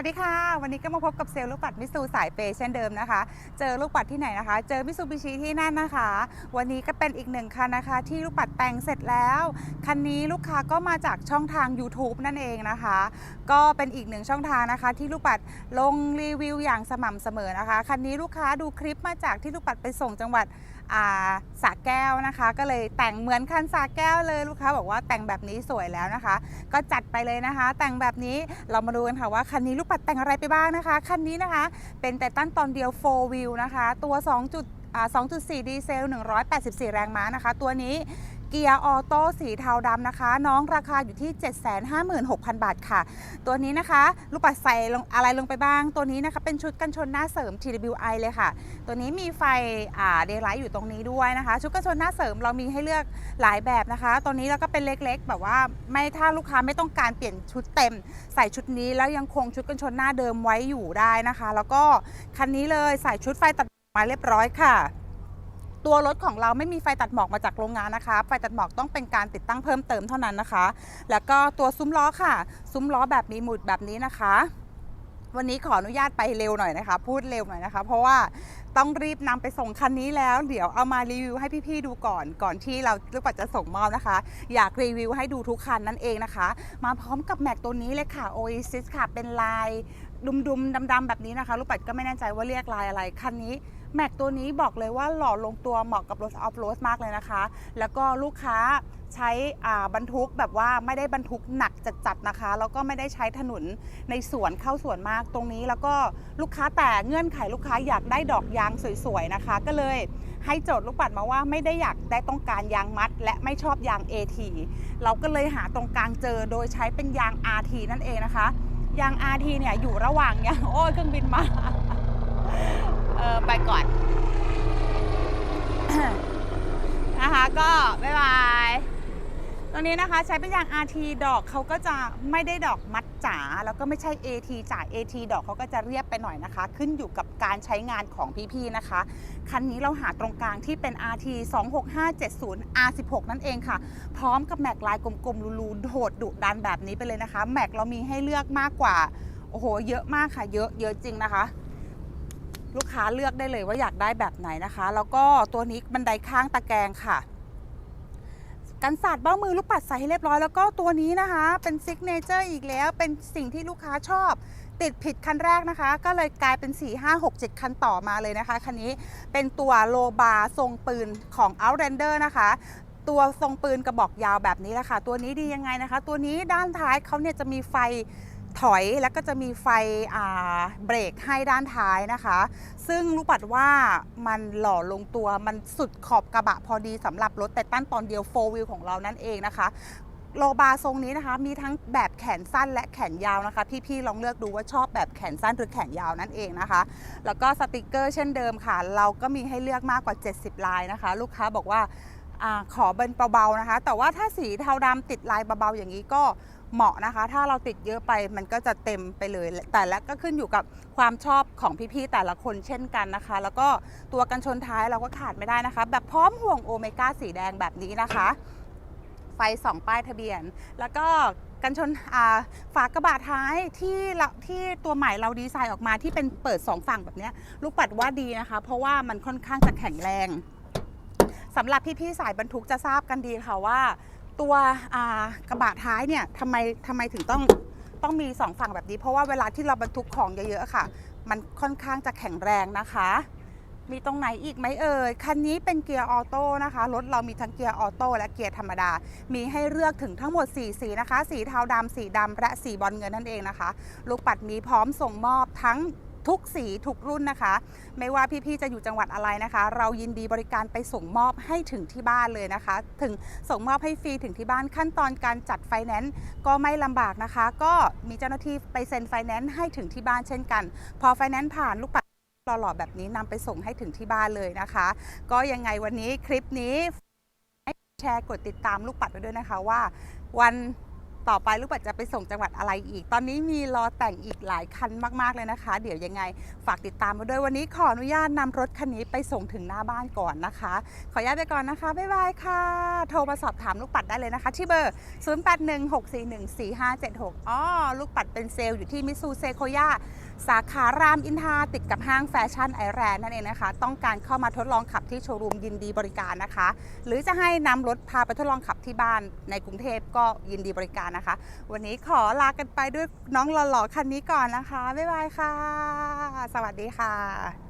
วัสดีค่ะ วันนี้ก็มาพบกับเซลล์ลูกปัดมิสูสายเปย์เช่นเดิมนะคะ เจอลูกปัดที่ไหนนะคะ เจอมิสูบิชิที่นั่นนะคะ วันนี้ก็เป็นอีกหนึ่งคันนะคะ ที่ลูกปัดแต่งเสร็จแล้ว คันนี้ลูกค้าก็มาจากช่องทาง YouTube นั่นเองนะคะ ก็เป็นอีกหนึ่งช่องทางนะคะ ที่ลูกปัดลงรีวิวอย่างสม่ำเสมอนะคะ คันนี้ลูกค้าดูคลิปมาจากที่ลูกปัดไปส่งจังหวัด สาสระแก้วนะคะ ก็เลยแต่งเหมือนคันสาแก้วเลยลูกค้าบอกว่าแต่งแบบนี้สวยแล้วนะคะ ก็จัดไปเลยนะคะ แต่งแบบนี้เรามาดูกันค่ะว่าคันนี้ลูกปัดแต่งอะไรไปบ้างนะคะคันนี้นะคะ เป็นแต่ตั้นตอนเดียว 4 wheel นะคะ ตัว 2.2.4 ดีเซล 184 แรงม้านะคะ ตัวนี้ เกียร์ออโต้สีเทาดำนะคะ น้องราคาอยู่ที่ 756,000 บาทค่ะ ตัวนี้นะคะลูกปัดใส่ลงอะไรลงไปบ้าง ตัวนี้นะคะเป็นชุดกันชนหน้าเสริม TWI เลยค่ะ ตัวนี้มีไฟอ่าเดย์ไลท์อยู่ตรงนี้ด้วยนะคะ ชุดกันชนหน้าเสริมเรามีให้เลือกหลายแบบนะคะ ตัวนี้เราก็เป็นเล็กๆ แบบว่าไม่ถ้าลูกค้าไม่ต้องการเปลี่ยนชุดเต็ม ใส่ชุดนี้แล้วยังคงชุดกันชนหน้าเดิมไว้อยู่ได้นะคะ แล้วก็คันนี้เลยใส่ชุดไฟตัดหมอกมาเรียบร้อยค่ะ ตัวรถของเราไม่มีไฟตัดหมอกมาจากโรงงานนะคะ ไฟตัดหมอกต้องเป็นการติดตั้งเพิ่มเติมเท่านั้นนะคะ แล้วก็ตัวซุ้มล้อค่ะ ซุ้มล้อแบบมีหมุดแบบนี้นะคะวันนี้ขออนุญาตไปเร็วหน่อยนะคะ พูดเร็วหน่อยนะคะ เพราะว่าต้องรีบนำไปส่งคันนี้แล้ว เดี๋ยวเอามารีวิวให้พี่ๆดูก่อนก่อนที่เราลูกปัดจะส่งมอบนะคะ อยากรีวิวให้ดูทุกคันนั่นเองนะคะ มาพร้อมกับแม็กตัวนี้เลยค่ะ Oasis ค่ะเป็นลายดุมๆดำๆแบบนี้นะคะ ลูกปัดก็ไม่แน่ใจว่าเรียกลายอะไร คันนี้แม็กตัวนี้บอกเลยว่าหล่อลงตัวเหมาะกับรถออฟโรดมากเลยนะคะ แล้วก็ลูกค้าใช้บรรทุกแบบว่าไม่ได้บรรทุกหนักจัดๆนะคะ แล้วก็ไม่ได้ใช้ถนนในสวนเข้าสวนมากตรงนี้ แล้วก็ลูกค้าแต่เงื่อนไขลูกค้าอยากได้ดอกยางสวยๆนะคะ ก็เลยให้โจทย์ลูกปัดมาว่าไม่ได้อยากได้ต้องการยางมัด และไม่ชอบยาง AT เราก็เลยหาตรงกลางเจอโดยใช้เป็นยาง RT นั่นเองนะคะ ยาง RT เนี่ยอยู่ระหว่างยังโอ้ยเครื่องบินมา เออไปก่อนนะคะก็บ๊ายบาย รงนี้นะคะใช้เป็นยาง RT ดอกเขาก็จะไม่ได้ดอกมัดจ๋าแล้วก็ไม่ใช่ AT จ๋า AT ดอกเขาก็จะเรียบไปหน่อยนะคะ ขึ้นอยู่กับการใช้งานของพี่ๆนะคะ คันนี้เราหาตรงกลางที่เป็น RT 26570 R16 นั่นเองค่ะ พร้อมกับแม็กลายกลมๆรูๆโหดดุดันแบบนี้ไปเลยนะคะ แม็กเรามีให้เลือกมากกว่า โอ้โห เยอะมากค่ะ เยอะเยอะจริงนะคะลูกค้าเลือกได้เลยว่าอยากได้แบบไหนนะคะ แล้วก็ตัวนี้บันไดข้างตะแกรงค่ะ กันสาดเบ้ามือลูกปัดใส่ให้เรียบร้อยแล้วก็ตัวนี้นะคะ เป็นซิกเนเจอร์อีกแล้ว เป็นสิ่งที่ลูกค้าชอบ ติดผิดคันแรกนะคะ ก็เลยกลายเป็น 4 5 6 7 คันต่อมาเลยนะคะ คันนี้เป็นตัวโลบาทรงปืนของ Outlander นะคะ ตัวทรงปืนกระบอกยาวแบบนี้แหละค่ะ ตัวนี้ดียังไงนะคะ ตัวนี้ด้านท้ายเขาเนี่ยจะมีไฟ ถอยแล้วก็จะมีไฟเบรกให้ด้านท้ายนะคะ ซึ่งลูกปัดว่ามันหล่อลงตัวมันสุดขอบกระบะพอดีสำหรับรถแต่ตั้นตอนเดียวโฟวิลของเรานั่นเองนะคะโลบาทรงนี้นะคะ มีทั้งแบบแขนสั้นและแขนยาวนะคะ พี่ๆลองเลือกดูว่าชอบแบบแขนสั้นหรือแขนยาวนั่นเองนะคะ แล้วก็สติกเกอร์เช่นเดิมค่ะ เราก็มีให้เลือกมากกว่า 70 ลายนะคะ ลูกค้าบอกว่า อขอเป็นเบาๆนะคะ แต่ว่าถ้าสีเทาดำติดลายเบาๆอย่างนี้ก็เหมาะนะคะ ถ้าเราติดเยอะไปมันก็จะเต็มไปเลย แต่ละก็ขึ้นอยู่กับความชอบของพี่ๆแต่ละคนเช่นกันนะคะ แล้วก็ตัวกันชนท้ายเราก็ขาดไม่ได้นะคะ แบบพร้อมห่วงโอเมก้าสีแดงแบบนี้นะคะ ไฟสองป้ายทะเบียน แล้วก็กันชนฝากระบะท้ายที่ที่ตัวใหม่เราดีไซน์ออกมาที่เป็นเปิดสองฝั่งแบบนี้ลูกปัดว่าดีนะคะ เพราะว่ามันค่อนข้างจะแข็งแรง สำหรับพี่ๆสายบรรทุกจะทราบกันดีค่ะว่า ตัวกระบะท้ายเนี่ยทำไมทำไมถึงต้องต้องมีสองฝั่งแบบนี้ เพราะว่าเวลาที่เราบรรทุกของเยอะๆค่ะ มันค่อนข้างจะแข็งแรงนะคะ มีตรงไหนอีกไหมเอ่ยคันนี้เป็นเกียร์ออโต้นะคะรถเรามีทั้งเกียร์ออโต้และเกียร์ธรรมดา มีให้เลือกถึงทั้งหมด 4 สีนะคะ สีเทาดำสีดำและสีบอลเงินนั่นเองนะคะ ลูกปัดมีพร้อมส่งมอบทั้ง ทุกสีทุกรุ่นนะคะ ไม่ว่าพี่ๆจะอยู่จังหวัดอะไรนะคะ เรายินดีบริการไปส่งมอบให้ถึงที่บ้านเลยนะคะ ถึงส่งมอบให้ฟรีถึงที่บ้านขั้นตอนการจัดไฟแนนซ์ก็ไม่ลำบากนะคะ ก็มีเจ้าหน้าที่ไปเซ็นไฟแนนซ์ให้ถึงที่บ้านเช่นกัน พอไฟแนนซ์ผ่านลูกปัดหล่อๆแบบนี้นำไปส่งให้ถึงที่บ้านเลยนะคะ ก็ยังไงวันนี้คลิปนี้ให้แชร์กดติดตามลูกปัดไว้ด้วยนะคะว่า วัน ต่อไปลูกปัดจะไปส่งจังหวัดอะไรอีก ตอนนี้มีรอแต่งอีกหลายคันมากๆเลยนะคะ เดี๋ยวยังไงฝากติดตามมาด้วยวันนี้ขออนุญาตนำรถคันนี้ไปส่งถึงหน้าบ้านก่อนนะคะ ขออนุญาตไปก่อนนะคะบ๊ายบายค่ะ โทรมาสอบถามลูกปัดได้เลยนะคะ ที่เบอร์ 0816414576อ๋อลูกปัดเป็นเซลล์อยู่ที่มิซูเซโคย่าสาขารามอินทาติดกับห้างแฟชั่นไอแรนนั่นเองนะคะ ต้องการเข้ามาทดลองขับที่โชว์รูมยินดีบริการนะคะ หรือจะให้นำรถพาไปทดลองขับที่บ้านในกรุงเทพก็ยินดีบริการนะนะคะ วันนี้ขอลากันไปด้วยน้องหล่อๆคันนี้ก่อนนะคะ บ๊ายบายค่ะ สวัสดีค่ะ